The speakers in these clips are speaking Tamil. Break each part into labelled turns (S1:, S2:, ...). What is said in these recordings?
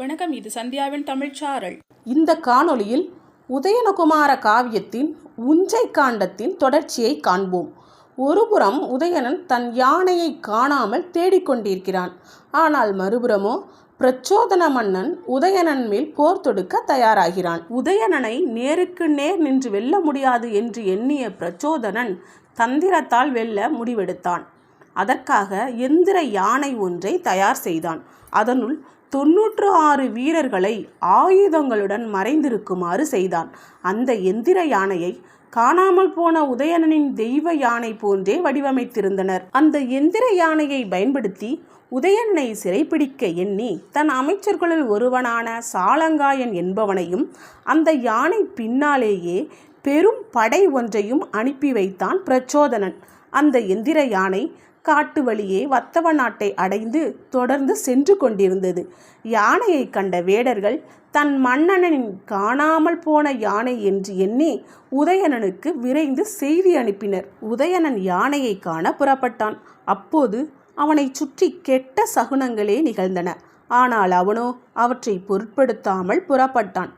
S1: வணக்கம் இது சந்தியாவின் தமிழ்ச்சாரல்
S2: இந்த காணொளியில் உதயனகுமார காவியத்தின் உஞ்சை காண்டத்தின் தொடர்ச்சியை காண்போம். ஒருபுறம் உதயணன் தன் யானையை காணாமல் தேடிக்கொண்டிருக்கிறான். ஆனால் மறுபுறமோ பிரச்சோதன மன்னன் உதயணன் மேல் போர் தொடுக்க தயாராகிறான். உதயணனை நேருக்கு நேர் நின்று வெல்ல முடியாது என்று எண்ணிய பிரச்சோதனன் தந்திரத்தால் வெல்ல முடிவெடுத்தான். அதற்காக எந்திர யானை ஒன்றை தயார் செய்தான். அதனுள் தொன்னூற்று ஆறு வீரர்களை ஆயுதங்களுடன் மறைந்திருக்குமாறு செய்தான். அந்த எந்திர யானையை காணாமல் போன உதயணனின் தெய்வ யானை போன்றே வடிவமைத்திருந்தனர். அந்த எந்திர யானையை பயன்படுத்தி உதயணனை சிறைப்பிடிக்க எண்ணி தன் அமைச்சர்களுள் ஒருவனான சாலங்காயன் என்பவனையும் அந்த யானை பின்னாலேயே பெரும் படை ஒன்றையும் அனுப்பி வைத்தான் பிரச்சோதனன். அந்த எந்திர யானை காட்டு வழியே வத்தவ நாட்டை அடைந்து தொடர்ந்து சென்று கொண்டிருந்தது. யானையை கண்ட வேடர்கள் தன் மன்னனின் காணாமல் போன யானை என்று எண்ணி உதயணனுக்கு விரைந்து செய்தி அனுப்பினர். உதயணன் யானையை காண புறப்பட்டான். அப்போது அவனை சுற்றி கெட்ட சகுனங்களே நிகழ்ந்தன. ஆனால் அவனோ அவற்றை பொருட்படுத்தாமல் புறப்பட்டான்.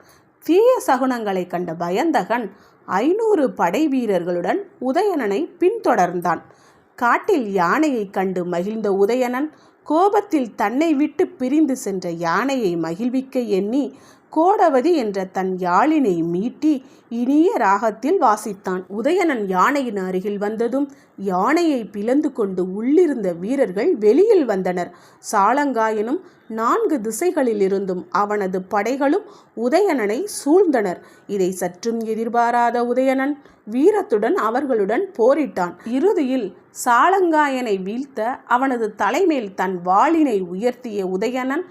S2: தீய சகுனங்களை கண்ட பயந்தகன் ஐநூறு படை வீரர்களுடன் உதயணனை பின்தொடர்ந்தான். காட்டில் யானையை கண்டு மகிழ்ந்த உதயணன் கோபத்தில் தன்னை விட்டு பிரிந்து சென்ற யானையை மகிழ்விக்க எண்ணி கோடவதி என்ற தன் யாழினை மீட்டி இனிய ராகத்தில் வாசித்தான். உதயணன் யானையின் அருகில் வந்ததும் யானையை பிளந்து கொண்டு உள்ளிருந்த வீரர்கள் வெளியில் வந்தனர். சாலங்காயனும் நான்கு திசைகளில் இருந்தும் அவனது படைகளும் உதயணனை சூழ்ந்தனர். இதை சற்றும் எதிர்பாராத உதயணன் வீரத்துடன் அவர்களுடன் போரிட்டான். இறுதியில் சாலங்காயனை வீழ்த்த அவனது தலைமேல் தன் வாளினை உயர்த்திய உதயணன்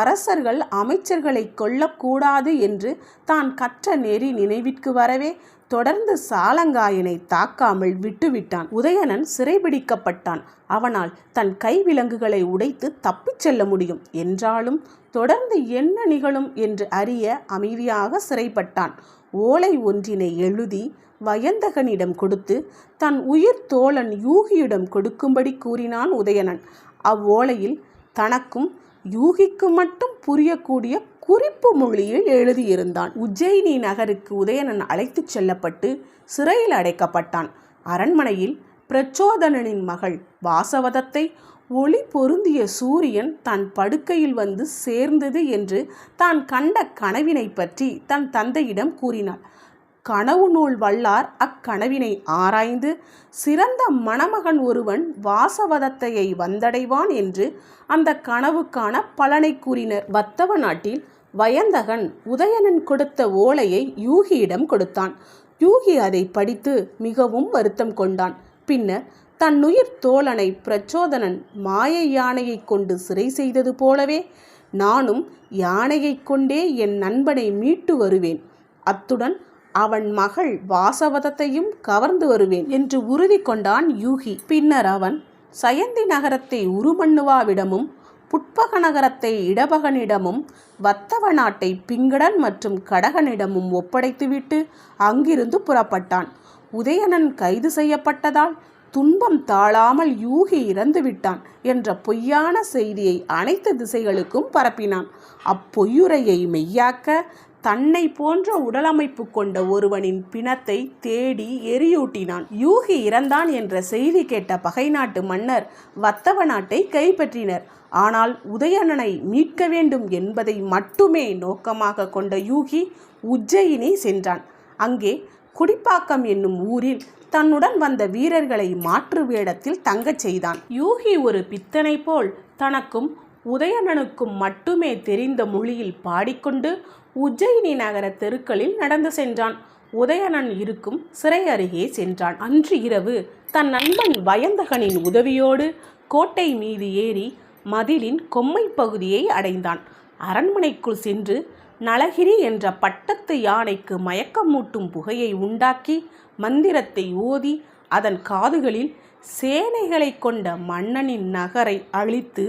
S2: அரசர்கள் அமைச்சர்களை கொல்லக்கூடாது என்று தான் கற்ற நெறி நினைவிற்கு வரவே தொடர்ந்து சாலங்காயனை தாக்காமல் விட்டுவிட்டான். உதயணன் சிறைபிடிக்கப்பட்டான். அவனால் தன் கைவிலங்குகளை உடைத்து தப்பிச் செல்ல முடியும். என்றாலும் தொடர்ந்து என்ன நிகழும் என்று அறிய அமைதியாக சிறைப்பட்டான். ஓலை ஒன்றினை எழுதி வயந்தகனிடம் கொடுத்து தன் உயிர் தோழன் யூகியிடம் கொடுக்கும்படி கூறினான் உதயணன். அவ்வோலையில் தனக்கும் யூகிக்கு மட்டும் புரியக்கூடிய குறிப்பு மொழியில் எழுதியிருந்தான். உஜ்ஜயினி நகருக்கு உதயணன் அழைத்துச் செல்லப்பட்டு சிறையில் அடைக்கப்பட்டான். அரண்மனையில் பிரச்சோதனனின் மகள் வாசவதத்தை ஒளி பொருந்திய சூரியன் தன் படுக்கையில் வந்து சேர்ந்தது என்று தான் கண்ட கனவினை பற்றி தன் தந்தையிடம் கூறினாள். கனவு நூல் வல்லார் அக்கனவினை ஆராய்ந்து சிறந்த மணமகன் ஒருவன் வாசவதத்தையை வந்தடைவான் என்று அந்த கனவுக்கான பலனை கூறினர். வத்தவ நாட்டில் வயந்தகன் உதயணன் கொடுத்த ஓலையை யூகியிடம் கொடுத்தான். யூகி அதை படித்து மிகவும் வருத்தம் கொண்டான். பின்னர் தன்னுயிர் தோழனை பிரச்சோதனன் மாய யானையை கொண்டு சிறை செய்தது போலவே நானும் யானையைக் கொண்டே என் நண்பனை மீட்டு வருவேன். அத்துடன் அவன் மகள் வாசவதத்தையும் கவர்ந்து வருவேன் என்று உறுதி கொண்டான் யூகி. பின்னர் அவன் சயந்தி நகரத்தை உருமண்ணுவாவிடமும் புட்பக நகரத்தை இடபகனிடமும் வத்தவ நாட்டை பிங்கடன் மற்றும் கடகனிடமும் ஒப்படைத்துவிட்டு அங்கிருந்து புறப்பட்டான். உதயணன் கைது செய்யப்பட்டதால் துன்பம் தாழாமல் யூகி இறந்து விட்டான் என்ற பொய்யான செய்தியை அனைத்து திசைகளுக்கும் பரப்பினான். அப்பொய்யுரையை மெய்யாக்க தன்னை போன்ற உடலமைப்பு கொண்ட ஒருவனின் பிணத்தை தேடி எரியூட்டினான். யூகி இறந்தான் என்ற செய்தி கேட்ட பகை நாட்டு மன்னர் வத்தவ நாட்டை கைப்பற்றினர். ஆனால் உதயணனை மீட்க வேண்டும் என்பதை மட்டுமே நோக்கமாக கொண்ட யூகி உஜ்ஜயினி சென்றான். அங்கே குடிப்பாக்கம் என்னும் ஊரில் தன்னுடன் வந்த வீரர்களை மாற்று வேடத்தில் தங்கச் செய்தான். யூகி ஒரு பித்தனை போல் தனக்கும் உதயணனுக்கும் மட்டுமே தெரிந்த மொழியில் பாடிக்கொண்டு உஜ்ஜயினி நகர தெருக்களில் நடந்து சென்றான். உதயணன் இருக்கும் சிறை அருகே சென்றான். அன்று இரவு தன் நண்பன் வயந்தகனின் உதவியோடு கோட்டை மீது ஏறி மதிலின் கொம்மை பகுதியை அடைந்தான். அரண்மனைக்குள் சென்று நலகிரி என்ற பட்டத்து யானைக்கு மயக்கமூட்டும் புகையை உண்டாக்கி மந்திரத்தை ஓதி அதன் காதுகளில் சேனைகளை கொண்ட மன்னனின் நகரை அழித்து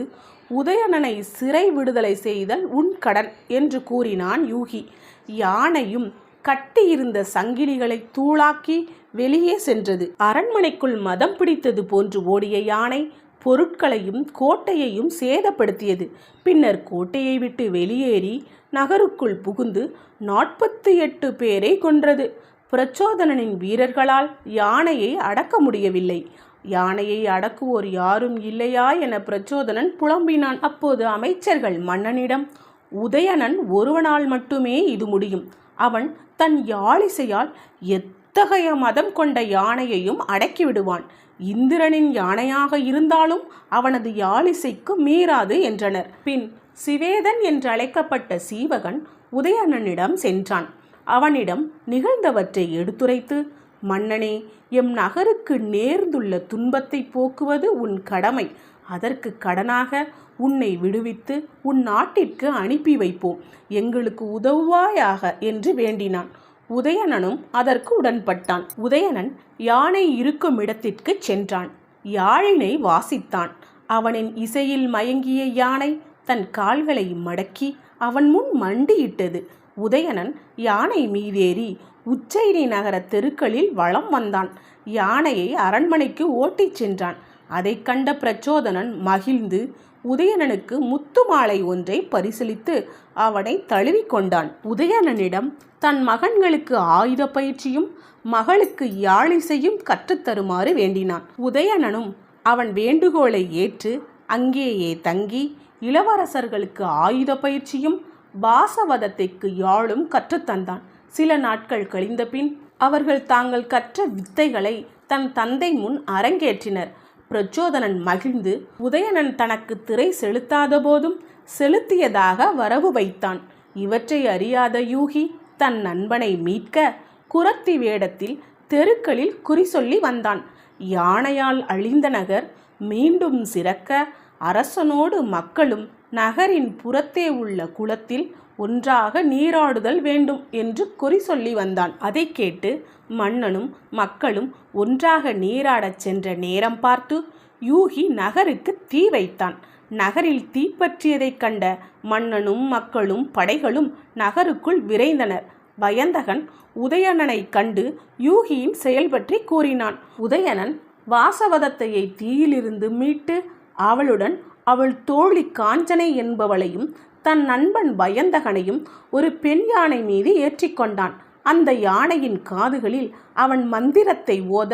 S2: உதயணனை சிறை விடுதலை செய்தல் உன் கடன் என்று கூறினான் யூகி. யானையும் கட்டியிருந்த சங்கிலிகளை தூளாக்கி வெளியே சென்றது. அரண்மனைக்குள் மதம் பிடித்தது போன்று ஓடிய யானை பொருட்களையும் கோட்டையையும் சேதப்படுத்தியது. பின்னர் கோட்டையை விட்டு வெளியேறி நகருக்குள் புகுந்து நாற்பத்தி எட்டு பேரை கொன்றது. பிரச்சோதனனின் வீரர்களால் யானையை அடக்க முடியவில்லை. யானையை அடக்குவோர் யாரும் இல்லையா என பிரச்சோதனன் புலம்பினான். அப்போது அமைச்சர்கள் மன்னனிடம் உதயணன் ஒருவனால் மட்டுமே இது முடியும். அவன் தன் யாழிசையால் எத்தகைய மதம் கொண்ட யானையையும் அடக்கிவிடுவான். இந்திரனின் யானையாக இருந்தாலும் அவனது யாழிசைக்கு மீறாது என்றனர். பின் சிவேதன் என்று அழைக்கப்பட்ட சீவகன் உதயணனிடம் சென்றான். அவனிடம் நிகழ்ந்தவற்றை எடுத்துரைத்து மன்னனே எம் நகருக்கு நேர்ந்துள்ள துன்பத்தை போக்குவது உன் கடமை. அதற்கு கடனாக உன்னை விடுவித்து உன் நாட்டிற்கு அனுப்பி வைப்போம். எங்களுக்கு உதவுவாயாக என்று வேண்டினான். உதயணனும் அதற்கு உடன்பட்டான். உதயணன் யானை இருக்கும் இடத்திற்கு சென்றான். யாழினை வாசித்தான். அவனின் இசையில் மயங்கிய யானை தன் கால்களை மடக்கி அவன் முன் மண்டியிட்டது. உதயணன் யானை மீதேறி உச்சைனி நகர தெருக்களில் வளம் வந்தான். யானையை அரண்மனைக்கு ஓட்டிச் சென்றான். அதைக் கண்ட பிரச்சோதனன் மகிழ்ந்து உதயணனுக்கு முத்து மாலை ஒன்றை பரிசளித்து அவனை தழுவிக்கொண்டான் உதயணனிடம் தன் மகன்களுக்கு ஆயுத பயிற்சியும் மகளுக்கு யாழிசையும் கற்றுத்தருமாறு வேண்டினான். உதயணனும் அவன் வேண்டுகோளை ஏற்று அங்கேயே தங்கி இளவரசர்களுக்கு ஆயுத பயிற்சியும் பாசவதத்தைக்கு யாழும் கற்றுத்தந்தான் சில நாட்கள் கழிந்த பின் அவர்கள் தாங்கள் கற்ற வித்தைகளை தன் தந்தை முன் அரங்கேற்றினர். பிரச்சோதனன் மகிழ்ந்து உதயணன் தனக்கு திரை செலுத்தாத போதும் செலுத்தியதாக வரவு வைத்தான். இவற்றை அறியாத யூகி தன் நண்பனை மீட்க குரத்தி வேடத்தில் தெருக்களில் குறி சொல்லி வந்தான். யானையால் அழிந்த நகர் மீண்டும் சிறக்க அரசனோடு மக்களும் நகரின் புறத்தே உள்ள குளத்தில் ஒன்றாக நீராடுதல் வேண்டும் என்று குறி சொல்லி வந்தான். அதை கேட்டு மன்னனும் மக்களும் ஒன்றாக நீராடச் சென்ற நேரம் பார்த்து யூகி நகருக்கு தீ வைத்தான். நகரில் தீப்பற்றியதைக் கண்ட மன்னனும் மக்களும் படைகளும் நகருக்குள் விரைந்தனர். வயந்தகன் உதயணனைக் கண்டு யூகியின் செயல் பற்றி கூறினான். உதயணன் வாசவதத்தையை தீயிலிருந்து மீட்டு அவளுடன் அவள் தோழி காஞ்சனை என்பவளையும் தன் நண்பன் வயந்தகனையும் ஒரு பெண் யானை மீது ஏற்றிக்கொண்டான். அந்த யானையின் காதுகளில் அவன் மந்திரத்தை ஓத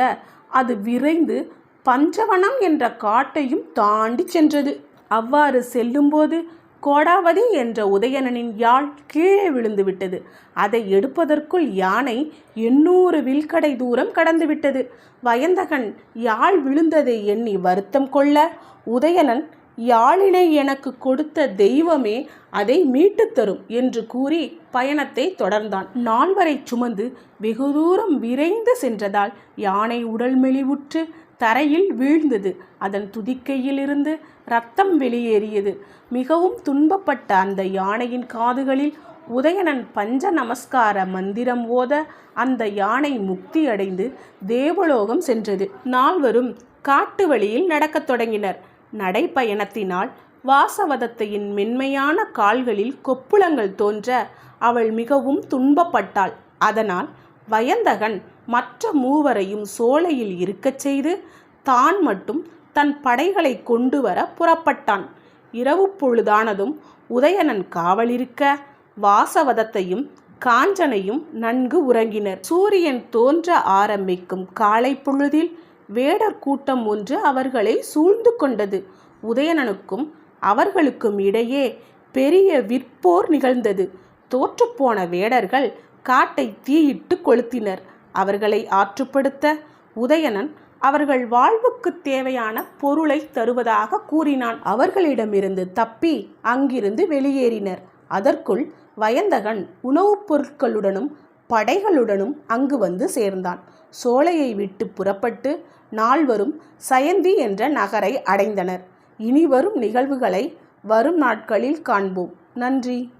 S2: அது விரைந்து பஞ்சவனம் என்ற காட்டையும் தாண்டி சென்றது. அவ்வாறு செல்லும்போது கோடாவதி என்ற உதயணனின் யாழ் கீழே விழுந்து விட்டது. அதை எடுப்பதற்குள் யானை எண்ணூறு வில்கடை தூரம் கடந்துவிட்டது வயந்தகன் யாழ் விழுந்ததை எண்ணி வருத்தம் கொள்ள உதயணன் யாழினை எனக்கு கொடுத்த தெய்வமே அதை மீட்டுத் தரும் என்று கூறி பயணத்தை தொடர்ந்தான். நால்வரை சுமந்து வெகு தூரம் விரைந்து சென்றதால் யானை உடல் மெலிவுற்று தரையில் வீழ்ந்தது. அதன் துதிக்கையிலிருந்து ரத்தம் வெளியேறியது. மிகவும் துன்பப்பட்ட அந்த யானையின் காதுகளில் உதயணன் பஞ்ச நமஸ்கார மந்திரம் ஓத அந்த யானை முக்தி அடைந்து தேவலோகம் சென்றது. நால்வரும் காட்டு வழியில் நடக்கத் தொடங்கினர். நடைப்பயணத்தினால் வாசவதத்தையின் மென்மையான கால்களில் கொப்புளங்கள் தோன்ற அவள் மிகவும் துன்பப்பட்டாள். அதனால் வயந்தகன் மற்ற மூவரையும் சோலையில் இருக்கச் செய்து தான் மட்டும் தன் படைகளை கொண்டு வர புறப்பட்டான். இரவு பொழுதானதும் உதயணன் காவலிருக்க வாசவதத்தையும் காஞ்சனையும் நன்கு உறங்கினர். சூரியன் தோன்ற ஆரம்பிக்கும் காலை பொழுதில் வேடர் கூட்டம் ஒன்று அவர்களை சூழ்ந்து கொண்டது. உதயணனுக்கும் அவர்களுக்கும் இடையே பெரிய விற்போர் நிகழ்ந்தது. தோற்றுப்போன வேடர்கள் காட்டை தீயிட்டு கொளுத்தினர். அவர்களை ஆற்றுப்படுத்த உதயணன் அவர்கள் வாழ்வுக்கு தேவையான பொருளை தருவதாக கூறினான். அவர்களிடமிருந்து தப்பி அங்கிருந்து வெளியேறினர். அதற்குள் வயந்தகன் உணவுப் பொருட்களுடனும் படைகளுடனும் அங்கு வந்து சேர்ந்தான். சோலையை விட்டு புறப்பட்டு நால்வரும் சயந்தி என்ற நகரை அடைந்தனர். இனி வரும் நிகழ்வுகளை வரும் நாட்களில் காண்போம். நன்றி.